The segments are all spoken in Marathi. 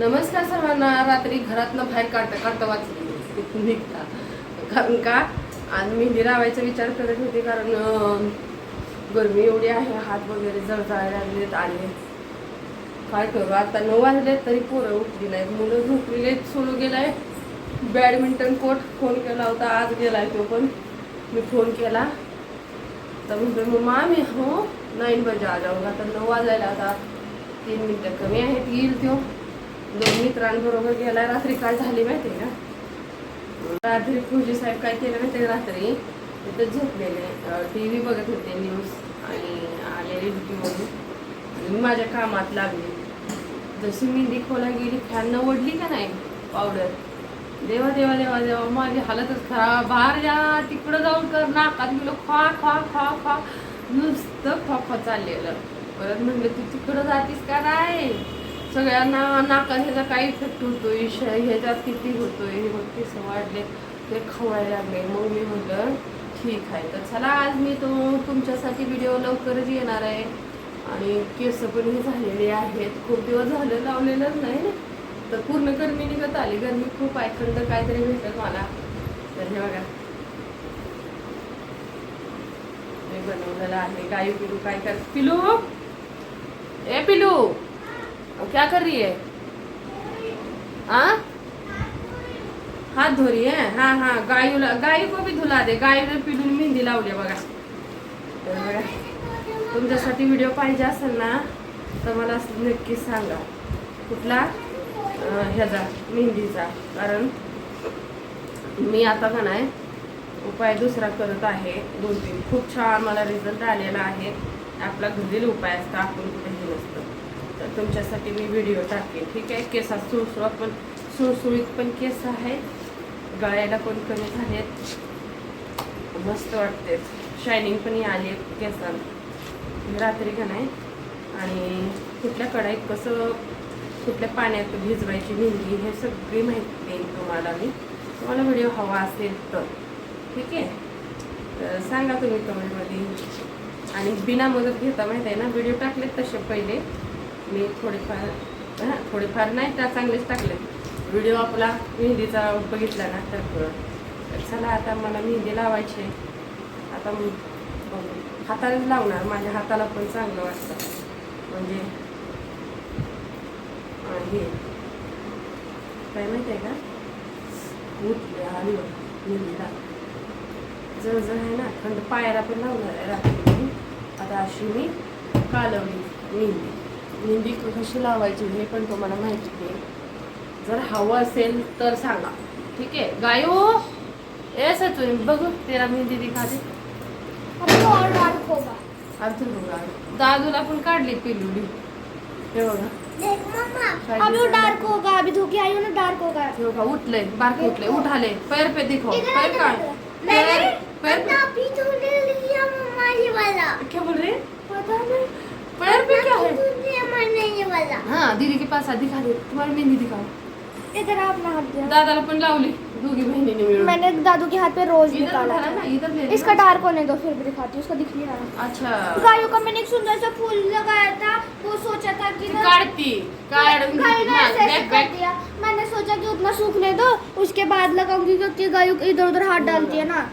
नमस्कार सर्वांना. रात्री घरातनं बाहेर काढता काढता वाचली. निघता. कारण का? आज मेहंदी लावायचा विचार करत होते कारण गर्मी गरमी एवढी आहे. हात वगैरे जळजळायला लागलेत. आले काय करू? आता नऊ वाजले तरी पोरं उठली नाहीत. मुलं झोपलेले सोडू गेलाय. बॅडमिंटन कोर्ट फोन केला होता. आज गेलाय तो पण. मी फोन केला. तर म्हणतो मम्मा मी हो. नाईन बजे आ जाऊंगा तर नऊ वाजायला आता तीन मिनटं कमी आहेत. येईल तो. दोन मित्रांबरोबर गेला रात्री काय झाली माहिती आहे का? रात्री फौजी साहेब काय केलं माहिती आहे रात्री? तिथं झोपलेले. टी व्ही बघत होते न्यूज आणि आलेले ड्युटीवरून मी माझ्या कामात लागले. जशी मी खोला गेली फॅन ओढली का नाही? पावडर देवा देवा देवा देवा माझी हालतच खराब. बाहेर जा तिकडं जाऊन कर. नाकात गेलो खा खा खा खा. नुसतं खा खा चाललेलं. परत म्हणलं तू तिकडं जातीस का नाही? सगळ्यांना नाकात ह्याचा काय इफेक्ट होतोय? श ह्याच्यात किती होतोय? हे मग केसं वाढले ते खवायला लागले. मग मी म्हटलं ठीक आहे. तर चला आज मी तो तुमच्यासाठी व्हिडिओ लवकरच येणार आहे. आणि केस पण हे झालेले आहेत. खूप दिवस झालं लावलेलंच नाही ना? तर पूर्ण गरमी निघत आली. गरमी खूप आहे थंड काहीतरी भेटत मला तर हे बघा. बनवलेलं आहे. गाई पिलू काय कर पिलू? ए पिलू! वो क्या कर रही है? आ? हात धो रही है? हाँ हाँ गाय गाय को भी धुला दे। गाय पिलून मेहंदी लावली आहे बघा. तर बघा तुमच्यासाठी व्हिडिओ पाहिजे असेल ना तर मला नक्की सांगा. कुठला? ह्याचा मेहंदीचा. कारण मी आता का नाही उपाय दुसरा करत आहे. दोन तीन खूप छान मला रिझल्ट आलेला आहे. आपला घरील उपाय असता आपण कुठेही नसतं. तुमच्यासाठी मी व्हिडिओ टाकेन ठीक आहे? केसात सुळसुळा पण सुळसुळीत पण केस आहेत. गळ्याला पण कमी झालेत. मस्त वाटते शायनिंग पण आली आहे केसांत रात्री का नाही? आणि कुठल्या कढाईत कसं कुठल्या पाण्यात भिजवायची मेहंदी हे सगळी माहिती देईन तुम्हाला मी. तुम्हाला व्हिडिओ हवा असेल तर ठीक आहे? तर सांगा तुम्ही कमेंटमध्ये आणि बिना मदत घेता माहिती आहे ना व्हिडिओ टाकलेत तसे पहिले. मी थोडेफार हां थोडेफार नाही त्या चांगलेच टाकले. व्हिडिओ आपला मेहंदीचा बघितला ना तर चला आता मला मेहंदी लावायची आहे. आता मी हातानेच लावणार माझ्या हाताला पण चांगलं वाटतं. म्हणजे हे. काय माहिती आहे का उठले आली मेहंदीला. जर जर आहे ना थंड पायाला पण लावणार आहे रात्री. आता अशी मी कालवली मेहंदी. मेहंदी कशी लावायची हे पण तुम्हाला माहिती आहे. जर हवं असेल तर सांगा. ठीक आहे? गायो? ए सचून बघू तेरा मेहंदी दिखाते अभी और डार्क होगा अर्जुन बघा. दादूला पण काढली पिलुली हे बघा. अभी वो डार्क होगा अभी धो के? आई हो ना डार्क होगा हे बघा उठले बारक उठले उठाले. पैर पे दिखो. पैर इधर का इधर। पैर पैर क्या बोल रहे हाँ दीदी के पास आ दिखा दे तुम्हारी मेहंदी दिखाओ इधर आप ना हाथ दिया. दादाला पण लावली. दोघी बहिणीने मिळून. मैंने दादू के हाथ पे रोज इधर निकाला उठाला ना इधर ले इसका डार्क होने दो फिर भी दिखाती हूँ उसका दिख नहीं रहा. अच्छा. गायों का मैंने एक सुंदर सा फूल लगाया था वो सोचा था कि ना काढती गाय ने ऐसे ऐसे बॅक कर बॅक दिया. मैंने सोचा कि उतना सूखने दो उसके बाद लगाऊँगी क्योंकि गायों इधर उधर हाथ डालती है ना।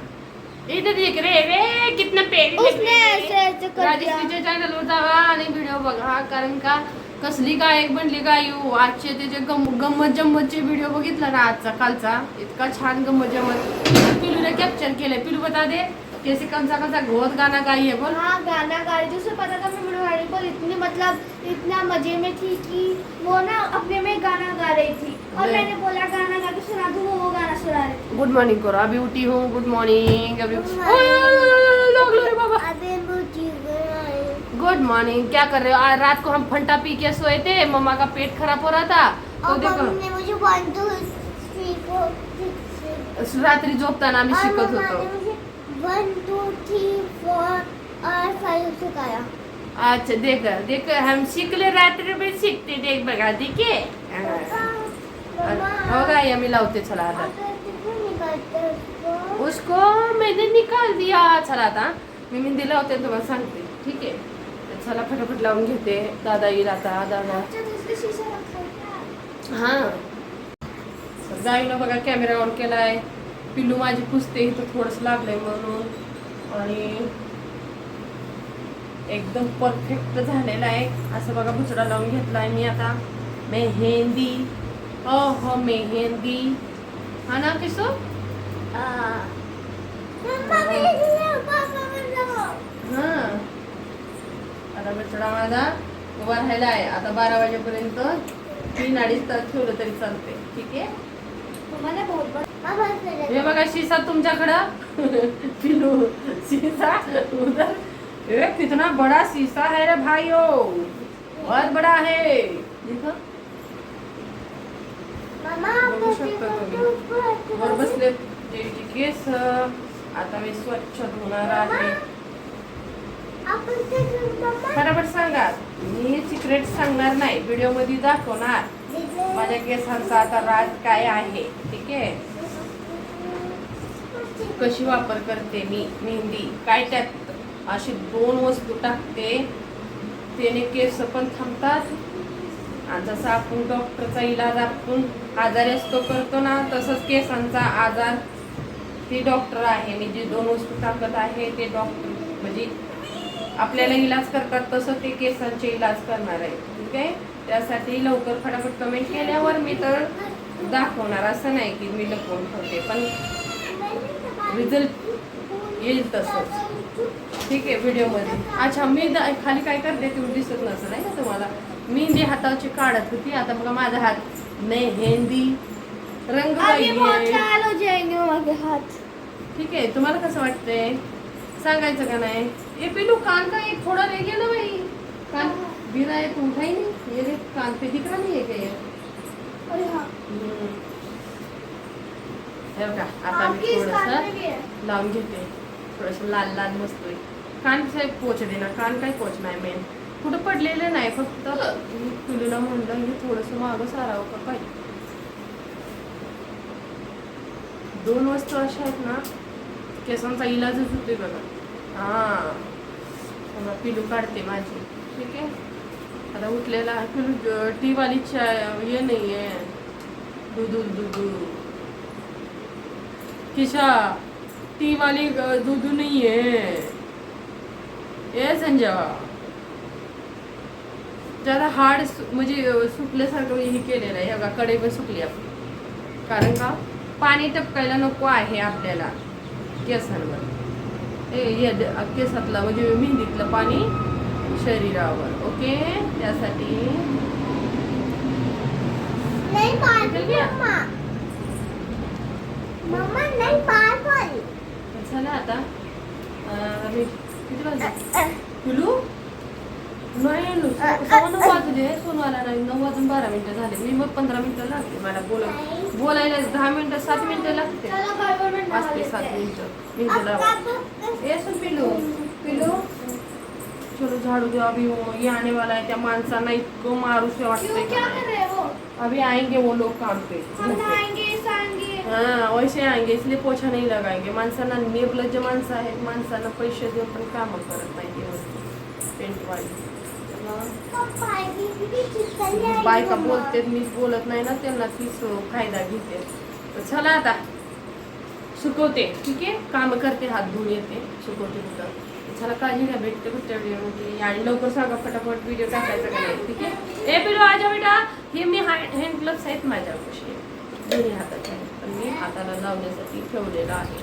इधर देख रे रे कितना पेड़ उसने ऐसे ऐसे कर दिया। राजश्रीच्या चॅनलवर जावा आणि व्हिडिओ बघा कारण का कसली गायक बनली गायू आजचे त्याचे गम गंमत जम्मतचे व्हिडिओ बघितला ना आजचा कालचा इतका छान गंमत जम्मत पिलूने कॅप्चर केलंय पिलू बता दे कैसे कंसा कंसा घोत गाना गाई है बोल हाँ गाना गा रही थी उसे पता था मैं बुढ़ाड़ी पर इतनी मतलब इतना मज़े में थी कि वो ना अपने में गाना गा रही थी और मैंने बोला गाना गा के सुना दूँ वो वो गाना सुना रही गुड मॉर्निंग करो अभी उठी हूँ गुड मॉर्निंग अभी बाबा गुड मॉर्निंग क्या कर रहे हो? आज रात को हम फंटा पी के सोए थे मम्मा का पेट खराब हो रहा था। तो देखो। मुझे one two three four six रात्री झोपताना आम्ही शिकत होतो one two three four five सिखाया। अच्छा देख देख हम शिकले रात्री पण शिकते देख बघा देखिए। हो। का या मी लावते चला आता उसको मैंने निकाल दिया चला आता मी लावते आणि तुम्हाला सांगते ठीक आहे तर चला फटाफट लावून घेते. दादा येईल आता दादा. हा. जाईनं बघा कॅमेरा ऑन केलाय. पिल्लू माझी पुसते इथं थोडस लागलंय म्हणून. आणि एकदम परफेक्ट झालेला आहे. असं बघा बुचडा लावून घेतलाय मी आता. मेहेंदी. हो हो. मेहेंदी हा ना किसो हा. बुचडा माझा उभा राहिला आहे आता बारा वाजेपर्यंत तीन अडीच तास ठेवलं तरी चालते ठीक आहे? हे बघा शिसा तुमच्याकडं. पिलू उधर एक कितना बड़ा शीशा है रे भाइयों बहुत बड़ा है देखो बघू शकता तुम्ही. वर बसले. केस आता मी स्वच्छ धुणार आहे. बरोबर सांगा. मी हे सिक्रेट सांगणार नाही. व्हिडिओमध्ये दाखवणार. माझ्या केसांचा आता राज काय आहे? ठीक आहे? कशी वापर करते मी? मेहंदी. काय त्यात अशी दोन वस्तू टाकते. त्याने केस पण थांबतात. आणि जसं आपण डॉक्टरचा इलाज आपण आजारी असतो करतो ना तसंच केसांचा आजार. ते डॉक्टर आहे. मी जे दोन वस्तू टाकत आहे ते डॉक्टर म्हणजे आपल्याला इलाज करतात तसं ते केसांचे इलाज करणार आहे ठीक आहे? त्यासाठी लवकर फटाफट कमेंट केल्यावर मी तर दाखवणार असं नाही की मी लपवून ठेवते पण रिझल्ट येईल तसंच. ठीक आहे व्हिडिओमध्ये. अच्छा मी दा- खाली काय करते तुम्ही दिसत नसेल नाही का तुम्हाला? मेहंदी हाताची काढत होती आता बघा माझा हात मेहंदी रंग ठीक है तुम्हाला कसं वाटतंय? सांगायचं का नाही? ये पिलू कान का एक थोड़ा रह गया ना भाई कान बिना एक उठा ही नहीं. ये देख कान पे दिख रहा नहीं है क्या? ये अरे हाँ. हम्म. बघा आता मी में थोडस लावून घेते. थोडस लाल लाल मस्तोय कान साहेब पोच दे ना कान काय पोच नाही मेन कुठं पडलेलं नाही फक्त मी पिलूला म्हणलं हे थोडस मागं सारावं का काय? दोन वस्तू अशा आहेत ना केसांचा इलाजच होतोय बघा. हा. पिलू काढते माझी. ठीक आहे? आता उठलेला पिलू टी वाली चाय हे नाही आहे दुधू दुधू किशा टीवाली दुधू दूध आहे ए ये संजय जरा हार्ड म्हणजे सुकल्यासारखं हे केलेलं आहे. बघा कडे पण सुकली आपली कारण का? पाणी टपकायला नको आहे आपल्याला. केसांवर. द- केसातलं म्हणजे मेहंदीतलं पाणी शरीरावर ओके? त्यासाठी झालं आता. किती पिलू नाही आलो नऊ वाजले सोनवाला नाही. नऊ वाजून बारा मिनिटं झाले. मी मग पंधरा मिनिटं लागते मला बोला बोलायला दहा मिनिटं सात मिनिटं लागते. पाच ते सात मिनिटं. मिनिटं लावा. ये सुन पिलू पिलू चलो झाड़ू दो अभी वो ये आने वाला है त्या माणसांना इतकं मारू से क्यों वाटतंय हो? अभी आएंगे वो लोग काम पे हाँ वैसे आएंगे इसलिए पोछा नहीं लगाएंगे. माणसांना निर्लज्ज माणसं आहेत. माणसांना पैसे देऊन पण कामं करत नाही पेंटवाली. बायका बोलते मी बोलत नाही ना त्यांना तीच फायदा घेते. तर चला आता. सुकवते ठीक आहे? काम करते हात धुवून येते. सुकवते तुझं चला काळजी घ्या भेटते कुठच्या व्हिडिओमध्ये. आणि लवकर सांगा फटाफट व्हिडिओ टाकायचा का नाही ठीक आहे? ए पिलो आजा बेटा. हे मी हँड ग्लव्स आहेत माझ्यापाशी. दोन्ही हाताचे पण मी हाताला लावण्यासाठी ठेवलेलं आहे.